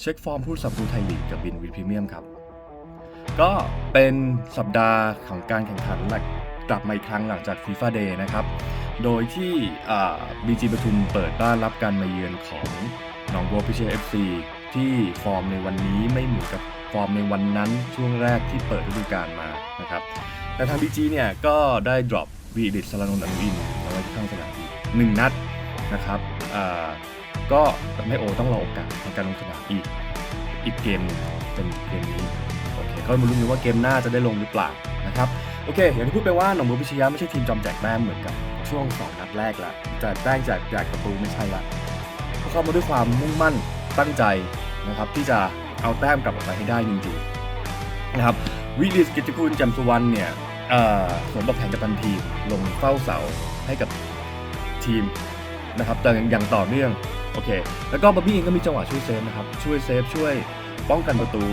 เช็คฟอร์มผู้สับประตูไทยลีกกับบินวีพรีเมียมครับ ก็เป็นสัปดาห์ของการแข่งขันหลักกลับมาอีกครั้งหลังจากฟีฟ่าเดย์นะครับ โดยที่บีจีปทุมเปิดบ้านรับการมาเยือนของหนองบัวพิเชษเอฟซีที่ฟอร์มในวันนี้ไม่เหมือนกับฟอร์มในวันนั้นช่วงแรกที่เปิดฤดูกาลมานะครับแต่ทาง BG เนี่ยก็ได้ drop วีดิตสานนท์อนุอินเอาไว้ข้างสนามอีกหนึ่งนัดนะครับ ก็ทำให้โอต้องรอโอกาสในการลงสนามอีกอีกเกมนึงเป็นเกมนี้โอเคก็มาลุ้นกันว่าเกมหน้าจะได้ลงหรือเปล่านะครับโอเค อย่างที่พูดไปว่าหนองบัวพิชยะไม่ใช่ทีมจอมแจกแต้มเหมือนกับช่วงสองนัดแรกละจะแต้งจากจากประตูไม่ใช่ละเขาเข้ามาด้วยความมุ่งมั่นตั้งใจนะครับที่จะเอาแต้มกลับออกไปให้ได้จริงๆนะครับวิลิสกิจกุลแจำสุวรรณเนี่ยเอ่อสมบัติแทนกัปตันทีลงเฝ้าเสาให้กับทีมนะครับแต่อย่างต่อเนื่อง โอเค แล้วก็บ๊อบบี้เองก็มีจังหวะช่วยเซฟนะครับ ช่วยเซฟช่วยป้องกันประตู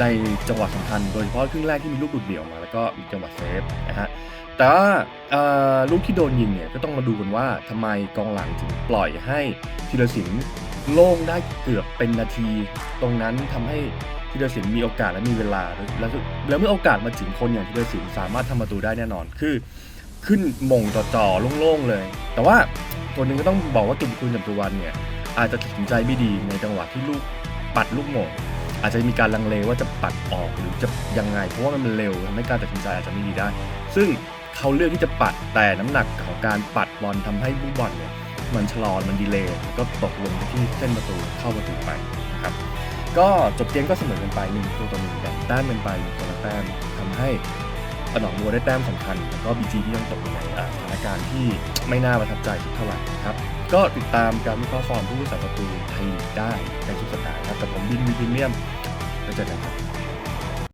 ในจังหวะสำคัญ โดยเฉพาะครึ่งแรกที่มีลูกดุดเดี่ยวมา แล้วก็มีจังหวะเซฟนะฮะแต่ว่าลูกที่โดนยิงเนี่ยก็ต้องมาดูกันว่าทำไมกองหลังถึงปล่อยให้ธีรศิลป์โล่งได้เกือบเป็นนาที ตรงนั้นทำให้ธีรศิลป์มีโอกาสและมีเวลา แล้วแล้วเมื่อโอกาสมาถึงคนอย่างธีรศิลป์สามารถทำประตูได้แน่นอนคือ ขึ้นมงจ่อๆโล่งๆเลย แต่ว่า ตัวหนึ่งก็ต้องบอกว่าตุนคุณจำตุวันเนี่ยอาจจะตัดสินใจไม่ดีในจังหวะที่ลูกปัดลูกโมงอาจจะมีการลังเลว่าจะปัดออกหรือจะยังไง เพราะว่ามันเร็วทำให้การตัดสินใจอาจจะไม่ดีได้ ซึ่งเขาเลือกที่จะปัดแต่น้ำหนักของการปัดบอลทำให้ลูกบอลเนี่ยมันชะลอมันดีเลย์ก็ตกลงที่เส้นประตูเข้าประตูไปนะครับก็จบเกมก็เสมอกันไปหนึ่งตัวต่อหนึ่งกันแต้มเป็นไปหนึ่งคนละแต้มทำให้ หนองบัวได้แต้มสำคัญแล้วก็บีจีที่ยังตกอยู่ในสถานการณ์ที่ไม่น่าประทับใจสักเท่าไหร่ครับก็ติดตามการวิเคราะห์ฟอร์มผู้รักษาประตูไทยได้ในทุกสัปดาห์ครับแต่ผมบินวีพรีเมียมแล้วเจอกันครับ